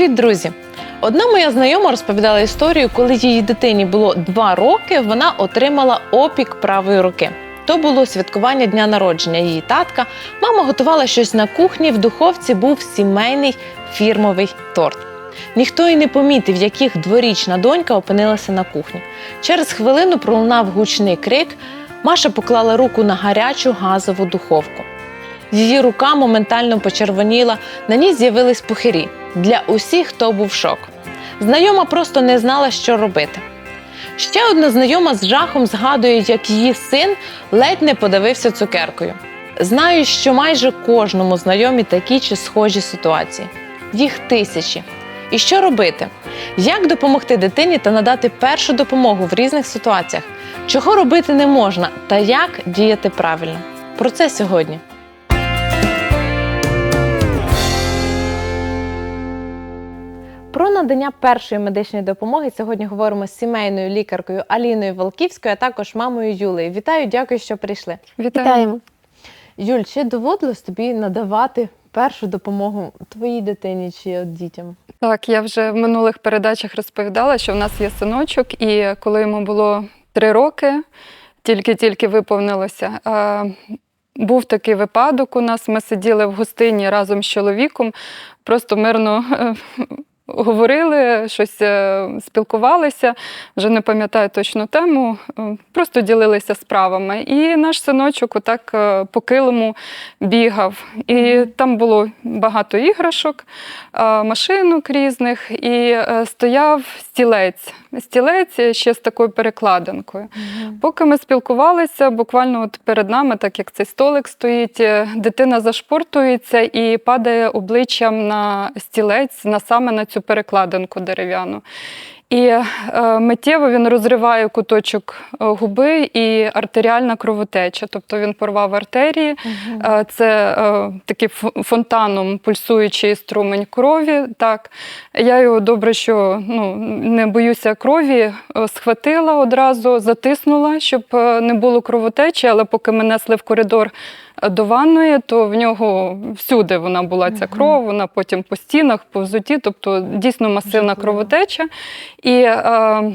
Привіт, друзі! Одна моя знайома розповідала історію, коли її дитині було два роки, вона отримала опік правої руки. То було святкування дня народження її татка. Мама готувала щось на кухні. В духовці був сімейний фірмовий торт. Ніхто й не помітив, яких дворічна донька опинилася на кухні. Через хвилину пролунав гучний крик. Маша поклала руку на гарячу газову духовку. Її рука моментально почервоніла, на ній з'явились пухирі. Для усіх то був шок. Знайома просто не знала, що робити. Ще одна знайома з жахом згадує, як її син ледь не подавився цукеркою. Знаю, що майже кожному знайомі такі чи схожі ситуації. Їх тисячі. І що робити? Як допомогти дитині та надати першу допомогу в різних ситуаціях? Чого робити не можна та як діяти правильно? Про це сьогодні. Про надання першої медичної допомоги сьогодні говоримо з сімейною лікаркою Аліною Волківською, а також мамою Юлею. Вітаю, дякую, що прийшли. Вітаємо. Юль, чи доводилось тобі надавати першу допомогу твоїй дитині чи от дітям? Так, я вже в минулих передачах розповідала, що в нас є синочок, і коли йому було три роки, тільки-тільки виповнилося. Був такий випадок у нас. Ми сиділи в гостині разом з чоловіком, просто мирно е, говорили, щось е, спілкувалися, вже не пам'ятаю точну тему, е, просто ділилися справами. І наш синочок отак е, по килиму бігав. І там було багато іграшок, машинок різних, і стояв стілець. Стілець ще з такою перекладинкою. Поки ми спілкувалися, буквально от перед нами, так як цей столик стоїть, дитина зашпортується і падає обличчям на стілець, на саме на цю перекладинку дерев'яну. І е, миттєво він розриває куточок е, губи і артеріальна кровотеча. Тобто він порвав артерії. Е, Це е, такий фонтаном пульсуючий струмень крові. Так. Я його добре, що ну, не боюся крові, схватила одразу, затиснула, щоб не було кровотечі, але поки ми несли в коридор до ванної, то в нього всюди вона була ця кров, вона потім по стінах, по взуті, тобто дійсно масивна кровотеча. І е,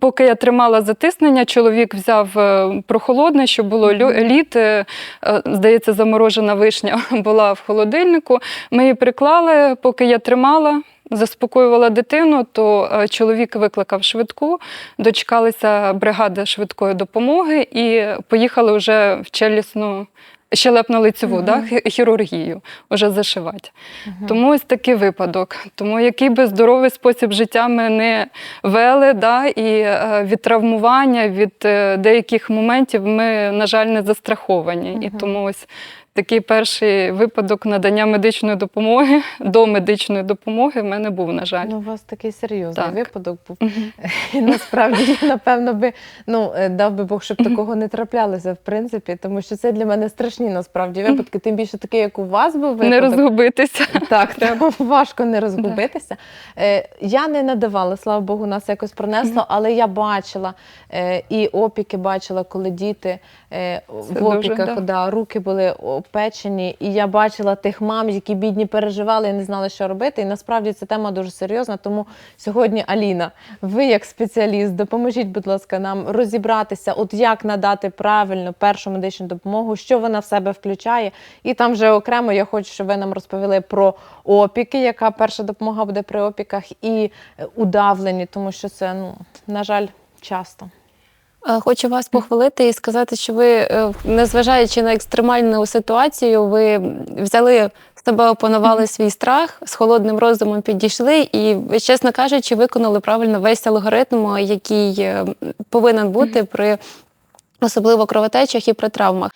Поки я тримала затиснення, чоловік взяв е, прохолодне, що було лід, е, здається, заморожена вишня була в холодильнику. Ми її приклали, поки я тримала, заспокоювала дитину, то чоловік викликав швидку, дочекалися бригади швидкої допомоги і поїхали вже в челісну. Щелепно-лицеву да, хірургію вже зашивати. Тому ось такий випадок. Тому який би здоровий спосіб життя ми не вели, да, і е, від травмування, від е, деяких моментів ми, на жаль, не застраховані. І тому ось такий перший випадок надання медичної допомоги до медичної допомоги в мене був, на жаль. Ну, у вас такий серйозний Так. випадок був. І насправді, напевно, би ну е, дав би Бог, щоб такого не траплялося, в принципі, тому що це для мене страшні насправді випадки. Тим більше такий, як у вас був випадок. Не розгубитися. Так, треба важко не розгубитися. Е, я не надавала, слава Богу, нас якось пронесло, але я бачила е, і опіки бачила, коли діти е, в дуже, опіках, да. да, руки були опечені. І я бачила тих мам, які бідні переживали і не знали, що робити. І насправді ця тема дуже серйозна. Тому сьогодні, Аліна, ви як спеціаліст, допоможіть, будь ласка, нам розібратися, от як надати правильно першу медичну допомогу, що вона в себе включає. І там вже окремо я хочу, щоб ви нам розповіли про опіки, яка перша допомога буде при опіках, і удавлені, тому що це, ну, на жаль, часто. Е, Хочу вас похвалити і сказати, що ви, е, незважаючи на екстремальну ситуацію, ви взяли з себе опанували свій страх, з холодним розумом підійшли і, чесно кажучи, виконали правильно весь алгоритм, який е, повинен бути при особливо кровотечах і при травмах.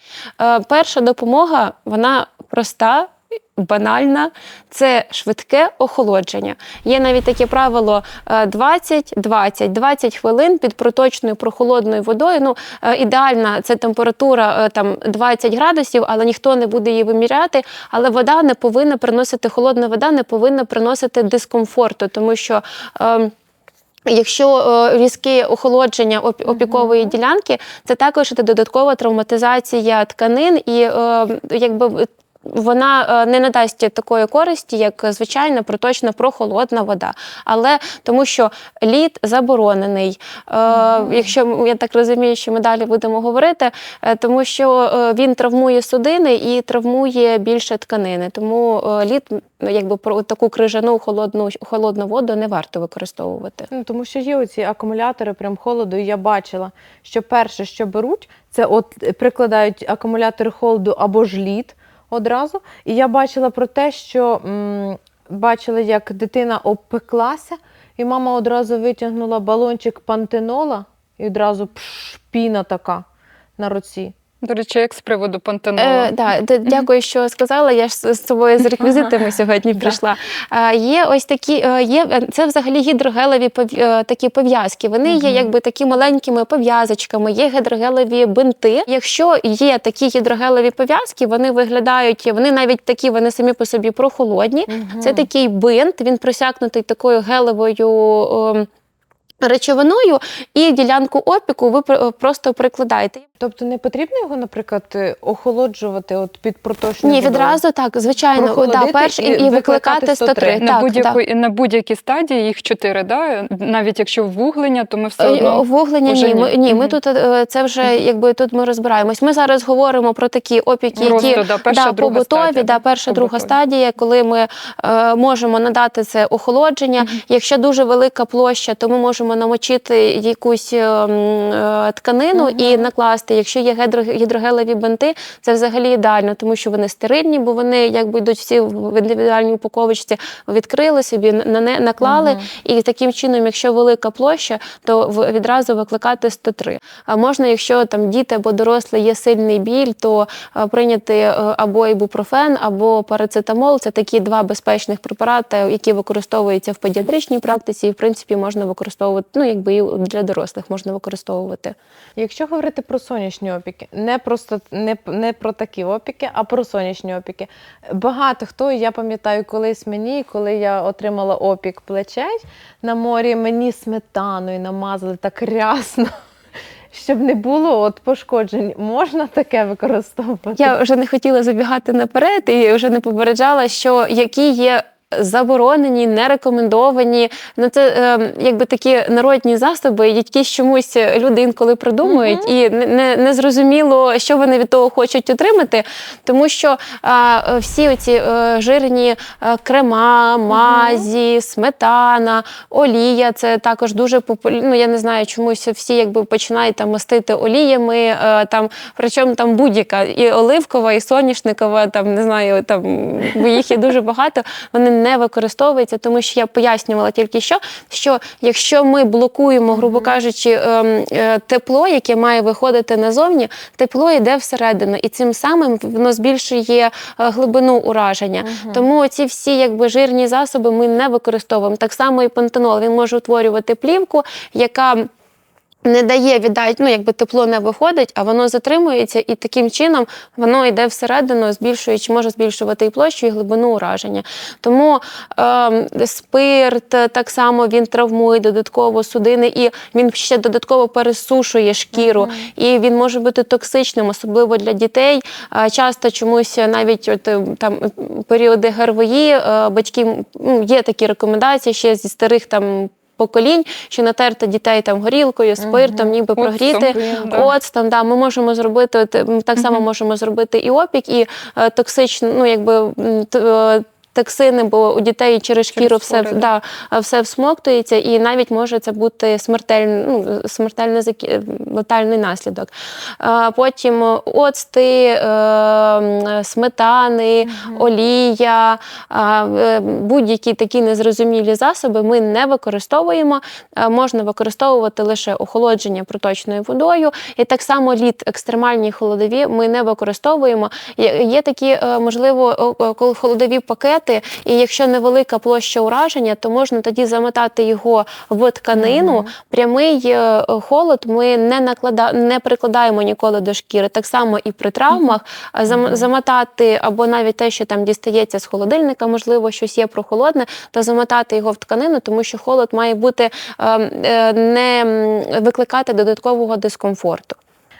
Перша допомога вона проста. Банальна, це швидке охолодження. Є навіть таке правило е, 20, 20, 20 хвилин під проточною прохолодною водою. Ну, е, ідеальна це температура е, там 20 градусів, але ніхто не буде її виміряти. Але вода не повинна приносити холодна вода, не повинна приносити дискомфорту, тому що. е, Якщо е, різке охолодження оп- опікової ділянки, це також додаткова травматизація тканин і е, якби вона е, не надасть такої користі, як звичайна проточна прохолодна вода. Але тому що лід заборонений. Е, Якщо я так розумію, що ми далі будемо говорити, е, тому що е, він травмує судини і травмує більше тканини. Тому е, лід, м, якби про таку крижану холодну холодну воду не варто використовувати. Ну, тому що є оці акумулятори прям холоду, і я бачила, що перше, що беруть, це от е, прикладають акумулятори холоду або ж лід одразу. І я бачила про те, що м, бачила, як дитина обпеклася, і мама одразу витягнула балончик пантенола, і одразу пш, піна така на руці. До речі, як з приводу пантенолу. Е, да, дякую, що сказала. Я ж з собою з реквізитами сьогодні прийшла. Е, є ось такі, е, є е, це взагалі гідрогелеві е, такі пов'язки. Вони є якби такі маленькими пов'язочками, є гідрогелеві бинти. Якщо є такі гідрогелеві пов'язки, вони виглядають, вони навіть такі, вони самі по собі прохолодні. Це такий бинт, він просякнутий такою гелевою. ем, Речовиною і ділянку опіку ви просто прикладаєте. Тобто не потрібно його, наприклад, е, охолоджувати от під проточною Ні, водою? відразу так, звичайно, Прохолодити да, перш і, і і викликати викликати 103. 103. на, Так, будь-якій, на будь-якій стадії їх чотири, да? навіть якщо вуглення, то ми все так. одно. Вуглення вже ні. Ми, ні. ми Мгм. тут е, це вже якби тут ми розбираємось. Ми зараз говоримо про такі опіки, Просто, які да, перша, да, друга побутові, стадія, да, да, перша, друга побутові. стадія, коли ми е, можемо надати це охолодження. Якщо дуже велика площа, то ми можемо намочити якусь е, м, е, тканину і накласти. Якщо є гідро- гідрогелеві бинти, це взагалі ідеально, тому що вони стерильні, бо вони якби йдуть всі в індивідуальній упаковочці, відкрили собі, на не наклали. Мгм. І таким чином, якщо велика площа, то відразу викликати 103. А можна, якщо там діти або дорослі є сильний біль, то прийняти е, або ібупрофен, або парацетамол. Це такі два безпечних препарати, які використовуються в педіатричній практиці, і в принципі можна використовувати, ну якби і для дорослих можна використовувати. Якщо говорити про сонячні опіки, не просто не, не про такі опіки, а про сонячні опіки. Багато хто, я пам'ятаю, колись мені, коли я отримала опік плечей на морі, мені сметаною намазали так рясно. Щоб не було от пошкоджень, можна таке використовувати? Я вже не хотіла забігати наперед і вже не попереджала, що які є. Заборонені, не рекомендовані. Ну це е, якби такі народні засоби, які чомусь люди інколи придумують, і не, не, не зрозуміло, що вони від того хочуть отримати. Тому що е, всі оці е, жирні е, крема, мазі, сметана, олія це також дуже популярно. Ну, я не знаю, чомусь всі якби починають там мастити оліями. Е, там, причому там будь-яка і оливкова, і соняшникова, там не знаю, там їх є дуже багато. Вони не використовуються, тому що я пояснювала тільки що, що якщо ми блокуємо, грубо кажучи, ем, е, тепло, яке має виходити назовні, тепло йде всередину, і цим самим воно збільшує е, глибину ураження. Тому ці всі якби жирні засоби ми не використовуємо. Так само і пантенол. Він може утворювати плівку, яка не дає віддати, ну якби тепло не виходить, а воно затримується, і таким чином воно йде всередину, збільшуючи, може збільшувати і площу, і глибину ураження. Тому е, спирт так само він травмує додатково судини, і він ще додатково пересушує шкіру, і він може бути токсичним, особливо для дітей. Е, часто чомусь навіть от е, там періоди ГРВІ, е, батьки ну, є такі рекомендації ще зі старих там. Поколінь, що натерти дітей там горілкою, спиртом, ніби Оцтом, прогріти да. оцтом. Да, ми можемо зробити так само можемо зробити і опік, і е, токсичну, ну якби т- е, токсини, бо у дітей через шкіру все, да, е, все всмоктується, і навіть може це бути смертельне ну, смертельний закі- летальний наслідок. Е, Потім оцти, е, сметани, олія, е, будь-які такі незрозумілі засоби ми не використовуємо. Е, Можна використовувати лише охолодження проточною водою. І так само лід, екстремальні холодові ми не використовуємо. Є, такі, е, можливо, холодові пакети, і якщо невелика площа ураження, то можна тоді замотати його в тканину. Прямий е, холод ми не наклада... не прикладаємо ніколи до шкіри. Так само і при травмах зам- замотати або навіть те, що там дістається з холодильника, можливо, щось є прохолодне, то замотати його в тканину, тому що холод має бути е, е, не викликати додаткового дискомфорту.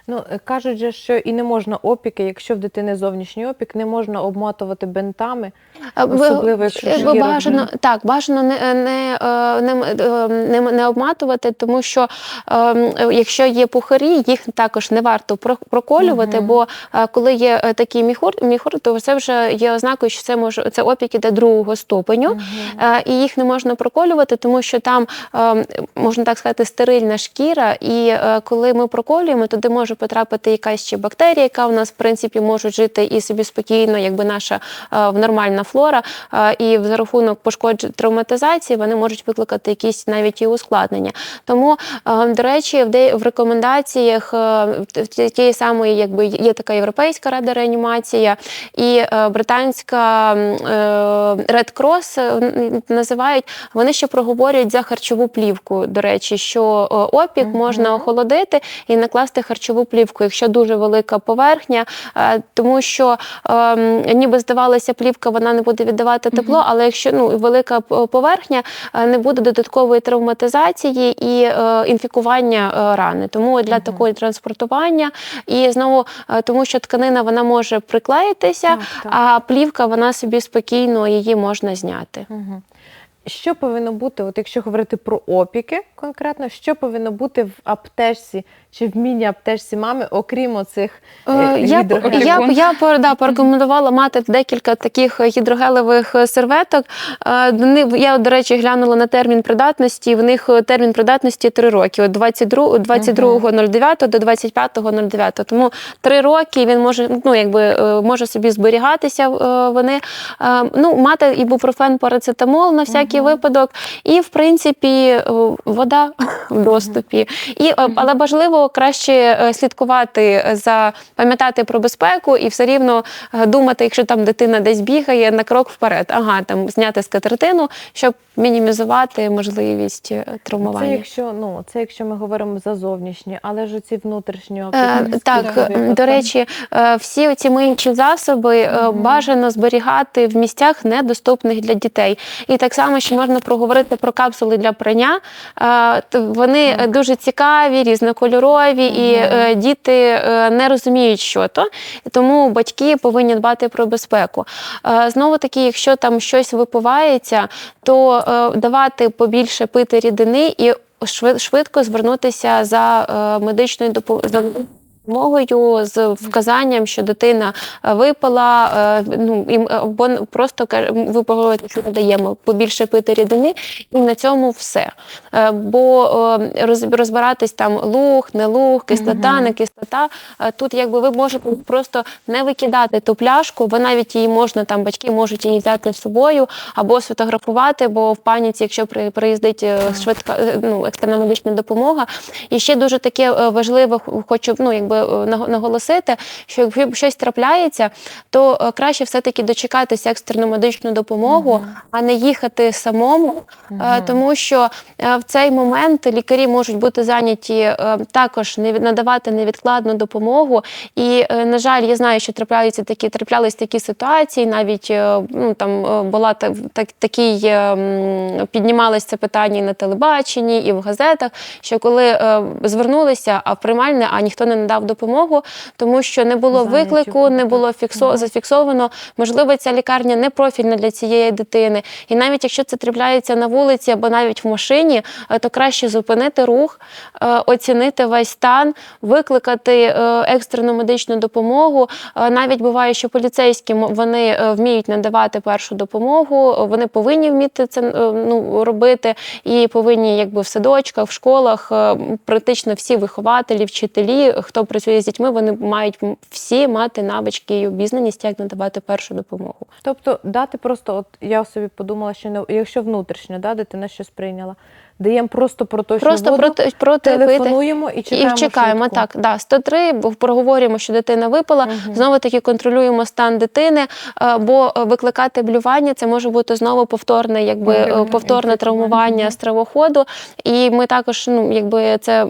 Ну, е, кажуть же, що і не можна опіки, якщо в дитини зовнішній опік, не можна обмотувати бентами. Особливо, якщо е, шкіра бажано так, бажано не, не, е, не, не, не обматувати, тому що е, якщо є пухарі, їх також не варто проколювати, Мгм. бо коли є такий міхур, міхур, то це вже є ознакою, що це може це опік іде другого ступеню. Е, І їх не можна проколювати, тому що там е, можна так сказати стерильна шкіра. І коли ми проколюємо, туди може потрапити якась ще бактерія, яка у нас в принципі може жити і собі спокійно, якби наша е, нормальна флора. Е, І за рахунок пошкоджень травматизації вони можуть викликати якісь навіть і ускладнення. Тому, е, до речі, в в рекомендаціях в ті- тієї самої, якби є така європейська рада реанімація і британська Red Cross називають. Вони ще проговорюють за харчову плівку. До речі, що опік можна охолодити і накласти харчову плівку, якщо дуже велика поверхня, е, тому що е, ніби здавалося, плівка вона не буде віддавати тепло, але якщо ну велика поверхня, е, не буде додаткової травматизації і е, інфікування е, рани. Тому для такої транспортування і знову е, тому, що тканина вона може приклеїтися, Так, так. а плівка вона собі спокійно її можна зняти. Мгм. Що повинно бути, от якщо говорити про опіки конкретно, що повинно бути в аптечці чи в міні-аптечці мами, окрім оцих Е, е, Я, б- я, б- я б, да, порекомендувала мати декілька таких гідрогелевих е, серветок. Е, Я, до речі, глянула на термін придатності. В них термін придатності 3 роки. От 22 22.09 до 25.09. Тому 3 роки він може, ну, якби, може собі зберігатися. Вони ну, мати ібупрофен, парацетамол на всякий Мгм. випадок, і в принципі вода в доступі. І, але важливо краще е, слідкувати за пам'ятати про безпеку і все рівно е, думати, якщо там дитина десь бігає на крок вперед. Ага, там зняти скатертину, щоб мінімізувати можливість е, Це травмування. якщо, ну, це якщо ми говоримо за зовнішні, але ж ці внутрішні. Е, Так, до речі, всі оці миючі засоби Мгм. бажано зберігати в місцях недоступних для дітей. І так само ще можна проговорити про капсули для прання. Вони Так. дуже цікаві, різнокольорові, і Мгм. е, діти е, не розуміють, що то. Тому батьки повинні дбати про безпеку. Е, Знову таки, якщо там щось випивається, то е, давати побільше пити рідини і швид- швидко звернутися за е, медичною допомогою. Допомогою з вказанням, що дитина е, випила, е, ну і м- або просто ви поговорите, що надаємо побільше пити рідини, і на цьому все. Е, Бо е, розбиратись там луг, не луг, кислота, не кислота. е, Тут якби ви можете просто не викидати ту пляшку, бо навіть її можна там, батьки можуть її взяти з собою або сфотографувати, бо в паніці, якщо при- приїздить е, швидка е, ну, екстрена медична допомога. І ще дуже таке е, важливе, хочу ну, якби е, наго- наголосити, що якщо щось трапляється, то е, краще все-таки дочекатися екстрену медичну допомогу, а не їхати самому, е, Мгм. тому що е, в цей момент лікарі можуть бути зайняті е, також не надавати невідкладну допомогу. І, е, на жаль, я знаю, що трапляються такі траплялись такі ситуації. Навіть е, ну там е, була так, так такий е, піднімалось це питання і на телебаченні, і в газетах. Що коли е, звернулися, а в приймальне, а ніхто не надав допомогу, тому що не було виклику, не було фіксо зафіксовано. Можливо, ця лікарня не профільна для цієї дитини. І навіть якщо це трапляється на вулиці або навіть в машині, е, то краще зупинити рух, е, оцінити весь стан, викликати е, екстрену медичну допомогу. Навіть буває, що поліцейські вони вміють надавати першу допомогу, вони повинні вміти це ну, робити, і повинні, якби в садочках, в школах, практично всі вихователі, вчителі, хто працює з дітьми, вони мають всі мати навички і обізнаність, як надавати першу допомогу. Тобто дати просто, от я собі подумала, що не, якщо внутрішньо да, дитина щось прийняла, даємо просто проточну Просто воду, проти, проти пити. телефонуємо і чекаємо. І чекаємо швидку. так. Да, 103, проговорюємо, що дитина випила. Мгм. Знову таки контролюємо стан дитини, е, бо е, викликати блювання це може бути знову повторне, якби Мгм. повторне травмування стравоходу. І ми також, ну якби це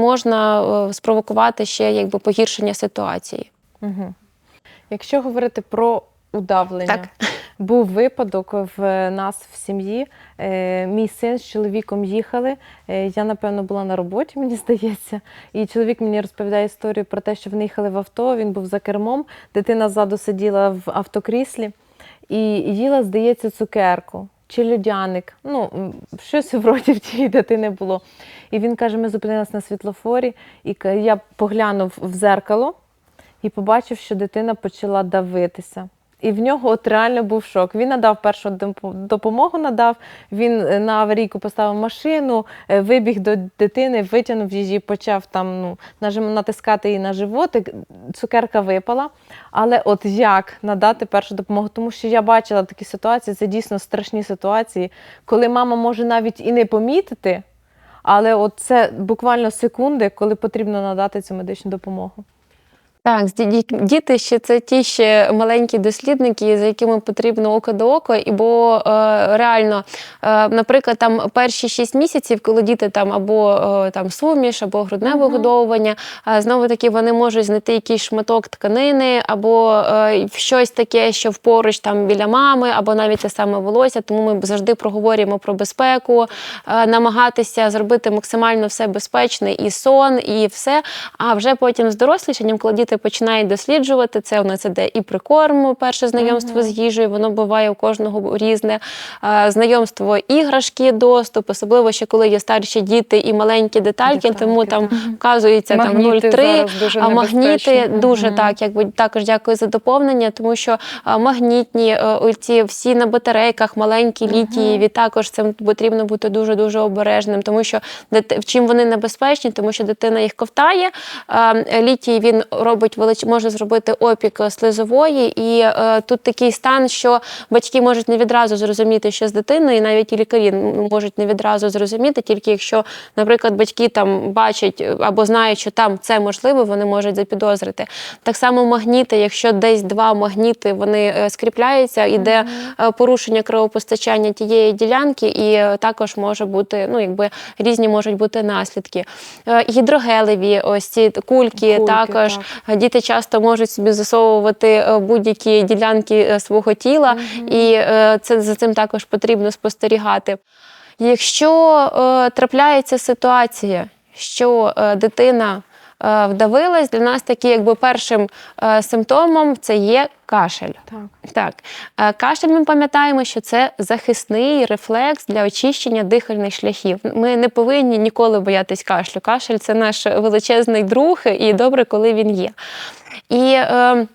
можна спровокувати ще якби погіршення ситуації. Угу. Якщо говорити про удавлення, Так. Був випадок в нас в сім'ї. Е, Мій син з чоловіком їхали. Е, Я, напевно, була на роботі, мені здається. І чоловік мені розповідає історію про те, що вони їхали в авто, він був за кермом, дитина ззаду сиділа в автокріслі і їла, здається, цукерку чи льодяник. Ну, щось вроді в тієї дитини було. І він каже: ми зупинилися на світлофорі, і я поглянув в зеркало і побачив, що дитина почала давитися. І в нього от реально був шок. Він надав першу допо- допомогу, надав. Він е, на аварійку поставив машину, е, вибіг до дитини, витягнув її, почав там ну, натискати її на животик. Цукерка випала. Але от як надати першу допомогу? Тому що я бачила такі ситуації, це дійсно страшні ситуації, коли мама може навіть і не помітити, але от це буквально секунди, коли потрібно надати цю медичну допомогу. Так, діти ще це ті ще маленькі дослідники, за якими потрібно око до ока, і бо е, реально, е, наприклад, там перші 6 місяців, коли діти там або е, там суміш, або грудне вигодовування, е, знову таки вони можуть знайти якийсь шматок тканини, або е, щось таке, що поруч там біля мами, або навіть те саме волосся. Тому ми завжди проговорюємо про безпеку, е, намагатися зробити максимально все безпечне, і сон, і все. А вже потім з дорослішанням, коли діти починають досліджувати, це у нас іде і прикорм, перше знайомство Мгм. з їжею, воно буває у кожного різне. Е, Знайомство іграшки, доступ, особливо ще коли є старші діти і маленькі детальки, Детальки, тому там так. вказується там 0,3, а магніти дуже Мгм. так, якби також дякую за доповнення, тому що магнітні е, оці всі на батарейках, маленькі літієві, також цим потрібно бути дуже дуже обережним, тому що чим вони небезпечні, тому що дитина їх ковтає. Літій він робить велич, може зробити опік е, слизової, і е, тут такий стан, що батьки можуть не відразу зрозуміти, що з дитиною, і навіть і лікарі можуть не відразу зрозуміти, тільки якщо, наприклад, батьки там бачать е, або знають, що там це можливо, вони можуть запідозрити. Так само магніти, якщо десь два магніти вони е, скріпляються, іде е, порушення кровопостачання тієї ділянки, і також може бути, ну якби різні можуть бути наслідки. Гідрогелеві, ось ці кульки, Кульки, також так. Діти часто можуть собі засовувати е, будь-які ділянки е, свого тіла, і е, це за цим також потрібно спостерігати. Якщо е, трапляється ситуація, що е, дитина вдавилась, для нас такий якби першим е, симптомом це є кашель. Так. Так, Е, кашель ми пам'ятаємо, що це захисний рефлекс для очищення дихальних шляхів. Ми не повинні ніколи боятись кашлю. Кашель це наш величезний друг, і добре, коли він є. І е,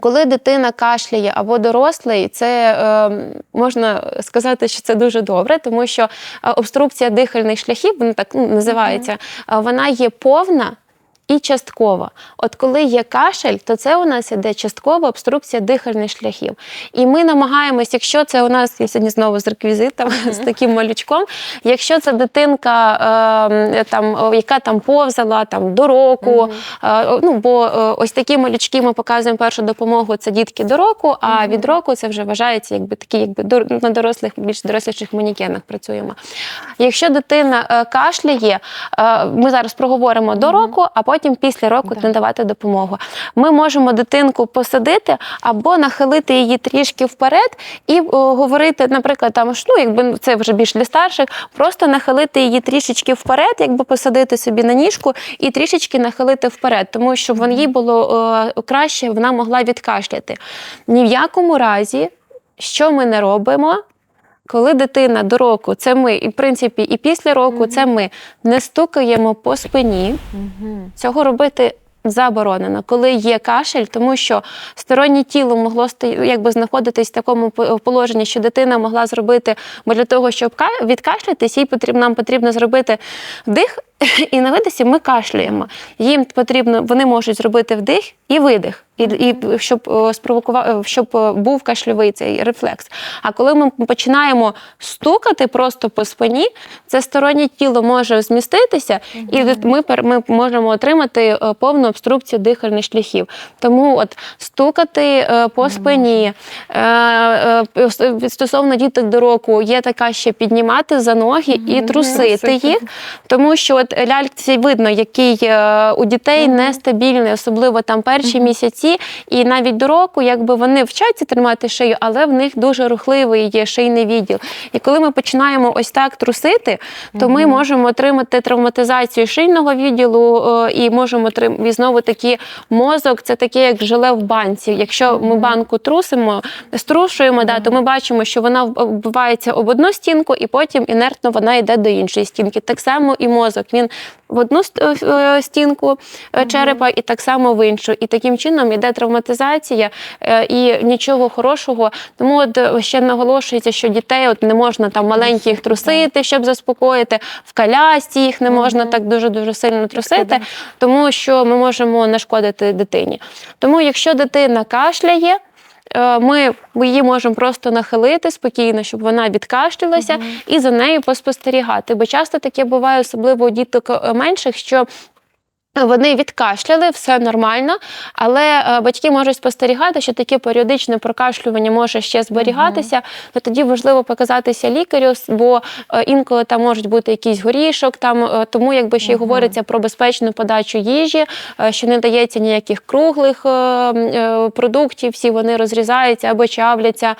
коли дитина кашляє або дорослий, це е, можна сказати, що це дуже добре, тому що е, обструкція дихальних шляхів, вона так ну, називається, е, вона є повна. І часткова. От коли є кашель, то це у нас іде часткова обструкція дихальних шляхів. І ми намагаємось, якщо це у нас я сьогодні знову з реквізитом, з таким малючком, якщо це дитинка, е, там, яка там повзала там, до року, е, ну, бо е, ось такі малючки ми показуємо першу допомогу, це дітки до року, а від року це вже вважається якби такі, якби на дорослих, більш доросліших манікенах працюємо. Якщо дитина е, кашляє, е, ми зараз проговоримо до року, а потім після року Да. надавати допомогу. Ми можемо дитинку посадити або нахилити її трішки вперед і о, говорити, наприклад, там ну, якби це вже більш для старших, просто нахилити її трішечки вперед, якби посадити собі на ніжку і трішечки нахилити вперед, тому що вон їй було е, краще, вона могла відкашляти. Ні в якому разі, що ми не робимо. Коли дитина до року, це ми, і в принципі, і після року, це ми не стукаємо по спині. Мгм. Цього робити заборонено, коли є кашель, тому що стороннє тіло могло якби знаходитись в такому по- положенні, що дитина могла зробити, бо для того, щоб ка- відкашлятись, їй потрібно нам потрібно зробити вдих. І на видисі ми кашляємо. Їм потрібно, вони можуть зробити вдих і видих, і, і щоб е, спровокува- е, щоб е, був кашльовий цей рефлекс. А коли ми починаємо стукати просто по спині, це стороннє тіло може зміститися, і ми, ми можемо отримати повну обструкцію дихальних шляхів. Тому от стукати по спині стосовно діток до року, є така ще піднімати за ноги і Трусити. їх. Тому що от от ляльці видно, який е, у дітей нестабільний, особливо там перші місяці, і навіть до року, якби вони вчаться тримати шию, але в них дуже рухливий є шийний відділ. І коли ми починаємо ось так трусити, то ми можемо отримати травматизацію шийного відділу е, і можемо отримати і знову таки мозок. Це таке, як желе в банці. Якщо ми банку трусимо, струшуємо, да, то ми бачимо, що вона вбивається об одну стінку, і потім інертно вона йде до іншої стінки. Так само і мозок. Він в одну е, стінку е, черепа, і так само в іншу. І таким чином йде травматизація е, і нічого хорошого. Тому от ще наголошується, що дітей от не можна там маленьких трусити, щоб заспокоїти. В колясці їх не можна так дуже дуже сильно трусити, тому що ми можемо нашкодити дитині. Тому, якщо дитина кашляє. Е, Ми її можемо просто нахилити спокійно, щоб вона відкашлялася, і за нею поспостерігати. Бо часто таке буває, особливо у діток е, менших, що вони відкашляли, все нормально, але е, батьки можуть спостерігати, що таке періодичне прокашлювання може ще зберігатися. То тоді важливо показатися лікарю, бо е, інколи там можуть бути якийсь горішок, там е, тому якби ще й говориться про безпечну подачу їжі, що не дається ніяких круглих продуктів, всі вони розрізаються або чавляться.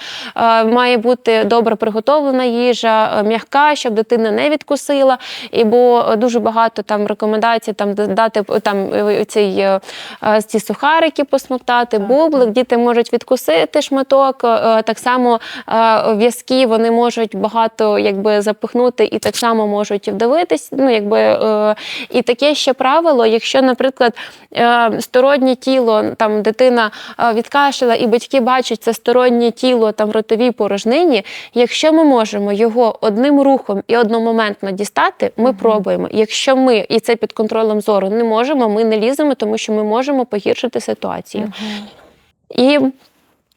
Має бути добре приготовлена їжа, м'яка, щоб дитина не відкусила. І бо дуже багато там рекомендацій там дати е, там е, цей е, е, ці сухарики посмоктати, бублик. Діти можуть відкусити шматок. е, Так само е, в'язки вони можуть багато якби запихнути і так само можуть вдавитись. Ну якби е, і таке ще правило, якщо, наприклад, е, стороннє тіло там дитина е, відкашляла, і батьки бачать це стороннє тіло там в ротовій порожнині. Якщо ми можемо його одним рухом і одномоментно дістати, ми пробуємо. Якщо ми і це під контролем зору не можемо, ми не ліземо, тому що ми можемо погіршити ситуацію. І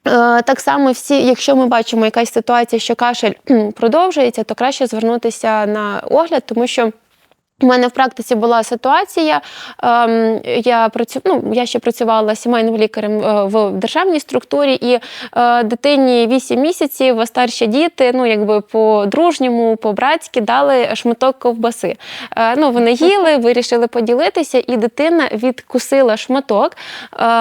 Е, Так само, всі, якщо ми бачимо якась ситуація, що кашель продовжується, то краще звернутися на огляд, тому що. У мене в практиці була ситуація. ем, Я працю... ну, я ще працювала сімейним лікарем е, в державній структурі, і е, дитині 8 місяців, а старші діти, ну якби по-дружньому, по-братськи дали шматок ковбаси. Е, Ну, вони їли, вирішили поділитися, і дитина відкусила шматок.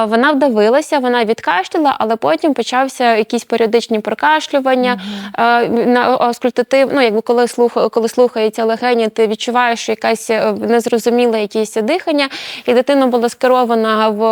Вона вдавилася, вона відкашляла, але потім почався якісь періодичні прокашлювання. Е, На аскультатив, ну якби коли слух, коли слухається легені, ти відчуваєш що якась е, незрозуміле якесь дихання, і дитина була скерована в,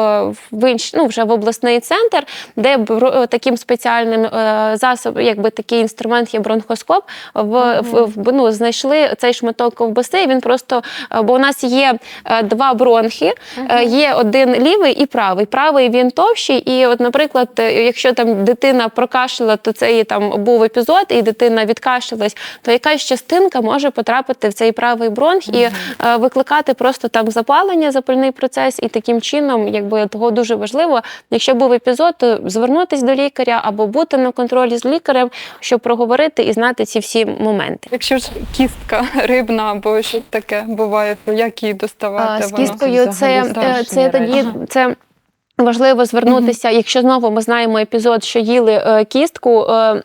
в інш, ну, вже в обласний центр, де бро- таким спеціальним е, засобом, якби такий інструмент є бронхоскоп. В, в, в ну, знайшли цей шматок ковбаси. і Він просто е, бо у нас є е, два бронхи, е, є один лівий і правий. Правий він товщий, і, от, наприклад, е, якщо там дитина прокашляла, то це її там був епізод, і дитина відкашлялась, то якась частинка може потрапити в цей правий бронх і е, викликати просто там запалення, запальний процес, і таким чином, якби того дуже важливо, якщо був епізод, то звернутися до лікаря або бути на контролі з лікарем, щоб проговорити і знати ці всі моменти. Якщо ж кістка рибна або щось таке буває, то як її доставати? А, З кісткою це, е, це тоді це. Важливо звернутися, якщо знову ми знаємо епізод, що їли е, кістку. Е,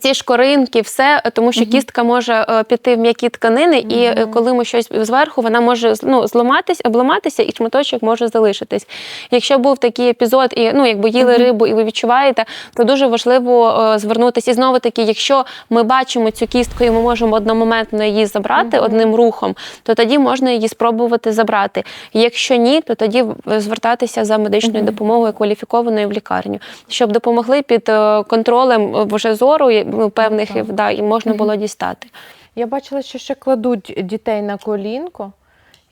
ці шкоринки, все, тому що кістка може е, піти в м'які тканини, і е, коли ми щось зверху, вона може ну, зламатись, обламатися, і шматочок може залишитись. Якщо був такий епізод, і ну якби їли рибу, і ви відчуваєте, то дуже важливо е, звернутися. І знову таки, якщо ми бачимо цю кістку, і ми можемо одномоментно її забрати одним рухом, то тоді можна її спробувати забрати. Якщо ні, то тоді звертатися за медичною допомогою кваліфікованою в лікарню, щоб допомогли під контролем вже зору і, ну, певних Так. да, і можна було дістати. Я бачила, що ще кладуть дітей на колінко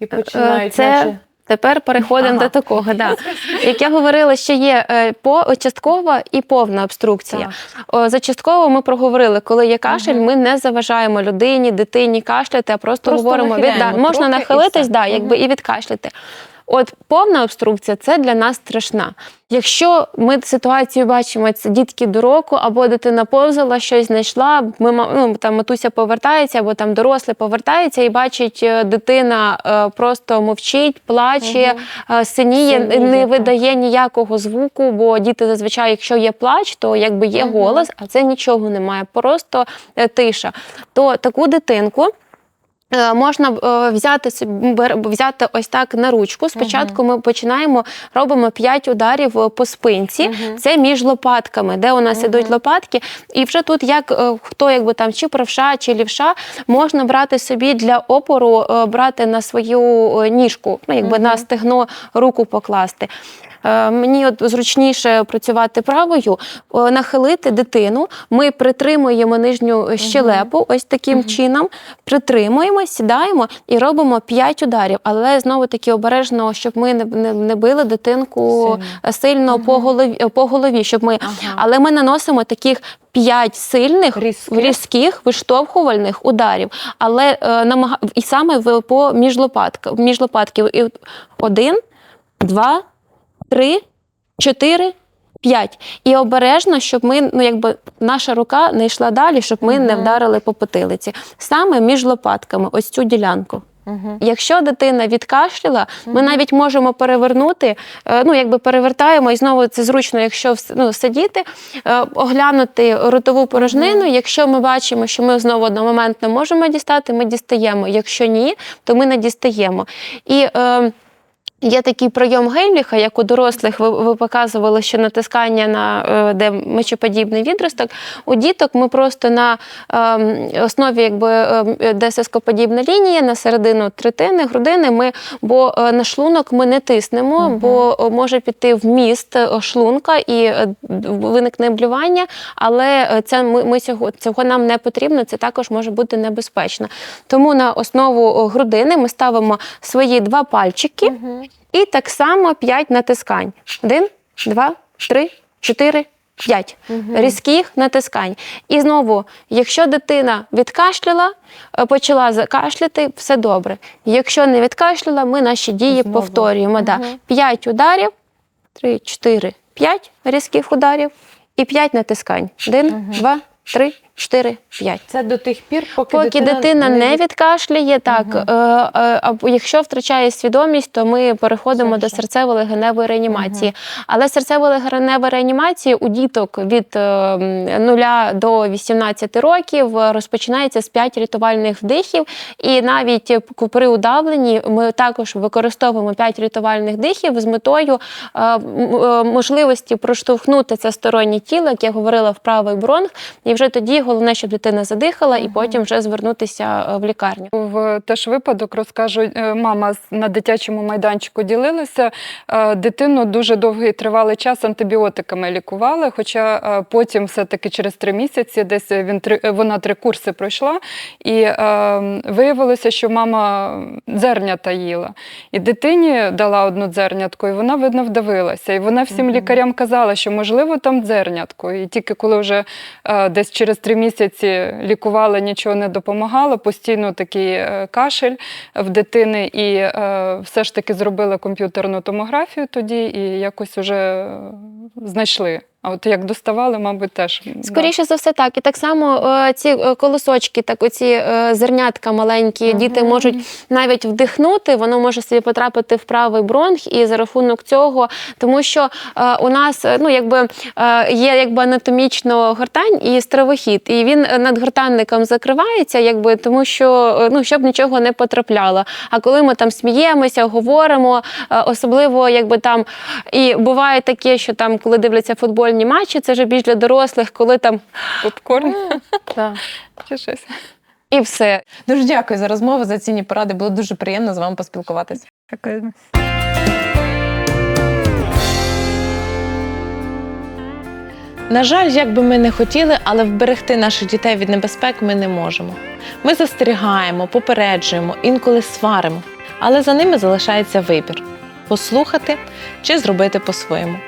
і починають Е, це- наче... Тепер переходимо Ага. до такого. Да. Як я говорила, що є е, по часткова і повна обструкція. О, За частково ми проговорили, коли є кашель, ми не заважаємо людині, дитині кашляти, а просто, Просто говоримо від да, можна нахилитись, да, якби і відкашляти. От повна обструкція це для нас страшна. Якщо ми ситуацію бачимо, це дітки до року, або дитина повзала, щось знайшла, ми ну, там матуся повертається, або там дорослий повертається і бачить, е, дитина е, просто мовчить, плаче, е, синіє, Синіє, не так. видає ніякого звуку, бо діти зазвичай, якщо є плач, то якби є голос, а це нічого немає, просто тиша. То таку дитинку. Е, Можна е, взяти собі взяти ось так на ручку. Спочатку ми починаємо, робимо 5 ударів е, по спинці. Це між лопатками, де у нас ідуть лопатки. І вже тут, як хто якби там чи правша, чи лівша, можна брати собі для опору, брати на свою ніжку, ну якби на стегно руку покласти. Мені от зручніше працювати правою, нахилити дитину. Ми притримуємо нижню щелепу ось таким чином. Притримуємо, сідаємо і робимо 5 ударів. Але знову таки обережно, щоб ми не, не, не били дитинку Сильно. сильно по, голові, по голові. Щоб ми... Ага. Але ми наносимо таких 5 сильних, Різких. різких виштовхувальних ударів. Але е, намага... і саме в, по між лопатк, між лопатків. І один, два, три, чотири, п'ять. І обережно, щоб ми, ну якби наша рука не йшла далі, щоб ми не вдарили по потилиці. Саме між лопатками, ось цю ділянку. Угу. Якщо дитина відкашляла, ми навіть можемо перевернути, е, ну якби перевертаємо, і знову це зручно, якщо ну, сидіти, е, оглянути ротову порожнину. Якщо ми бачимо, що ми знову одномоментно можемо дістати, ми дістаємо. Якщо ні, то ми не дістаємо. І е, Є такий прийом Гейліха, як у дорослих ви, ви показували, що натискання на е, де мечоподібний відросток. У діток ми просто на ем, основі, якби ем, де соскоподібна лінія, на середину третини, грудини. Ми, бо е, на шлунок ми не тиснемо, бо е, може піти вміст е, шлунка і е, виникне блювання, але е, це ми, ми цього, цього нам не потрібно. Це також може бути небезпечно. Тому на основу е, грудини ми ставимо свої два пальчики. І так само 5 натискань. Один, два, три, чотири, п'ять. Різких натискань. І знову, якщо дитина відкашляла, е, почала закашляти, все добре. Якщо не відкашляла, ми наші дії Знову. повторюємо. Да. 5 ударів, 3, 4, 5 різких ударів і 5 натискань. Один, два, три, чотири, п'ять. Це до тих пір, поки, Поки дитина, не відкашляє, так е, е, якщо втрачає свідомість, то ми переходимо Це до серцево-легеневої реанімації. Але серцево-легенева реанімація у діток від е, 0 до 18 років е, розпочинається з 5 рятувальних вдихів. І навіть е, при удавленні ми також використовуємо 5 рятувальних дихів з метою е, е, можливості проштовхнути це стороннє тіло, як я говорила, в правий бронх. І вже тоді головне, щоб дитина задихала, і потім вже звернутися е, в лікарню. В теж випадок розкажу, е, мама на дитячому майданчику ділилася. е, Дитину дуже довгий тривалий час антибіотиками лікували. Хоча потім, все-таки через три місяці, десь він вона три курси пройшла, і виявилося, що мама зернята їла. І дитині дала одну дзернятку, і вона видно вдавилася. І вона всім лікарям казала, що можливо там дзернятко. І тільки коли вже десь через три місяці лікували, нічого не допомагало, постійно такий е, кашель в дитини, і е, все ж таки зробили комп'ютерну томографію тоді, і якось уже е, знайшли. А от як доставали, мабуть, теж да. Скоріше за все, так. І так само е, ці е, колосочки, так оці е, зернятка маленькі, діти можуть навіть вдихнути, воно може собі потрапити в правий бронх, і за рахунок цього, тому що у нас ну, якби, є якби анатомічно гортань і стравохід, і він над гортанником закривається, якби, тому що ну, щоб нічого не потрапляло. А коли ми там сміємося, говоримо, особливо якби там і буває таке, що там, коли дивляться футбольні матчі, це вже більш для дорослих, коли там попкорн чи щось. і все. Дуже дякую за розмову, за цінні поради. Було дуже приємно з вами поспілкуватися. Дякую. На жаль, як би ми не хотіли, але вберегти наших дітей від небезпек ми не можемо. Ми застерігаємо, попереджуємо, інколи сваримо, але за ними залишається вибір послухати чи зробити по-своєму.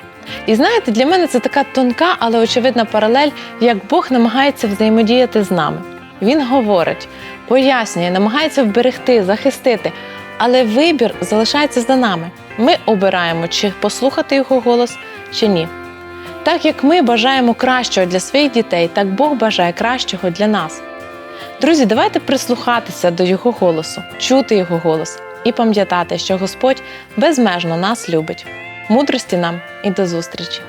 І знаєте, для мене це така тонка, але очевидна паралель, як Бог намагається взаємодіяти з нами. Він говорить, пояснює, намагається вберегти, захистити, але вибір залишається за нами. Ми обираємо, чи послухати його голос, чи ні. Так як ми бажаємо кращого для своїх дітей, так Бог бажає кращого для нас. Друзі, давайте прислухатися до Його голосу, чути Його голос і пам'ятати, що Господь безмежно нас любить. Мудрості нам і до зустрічі!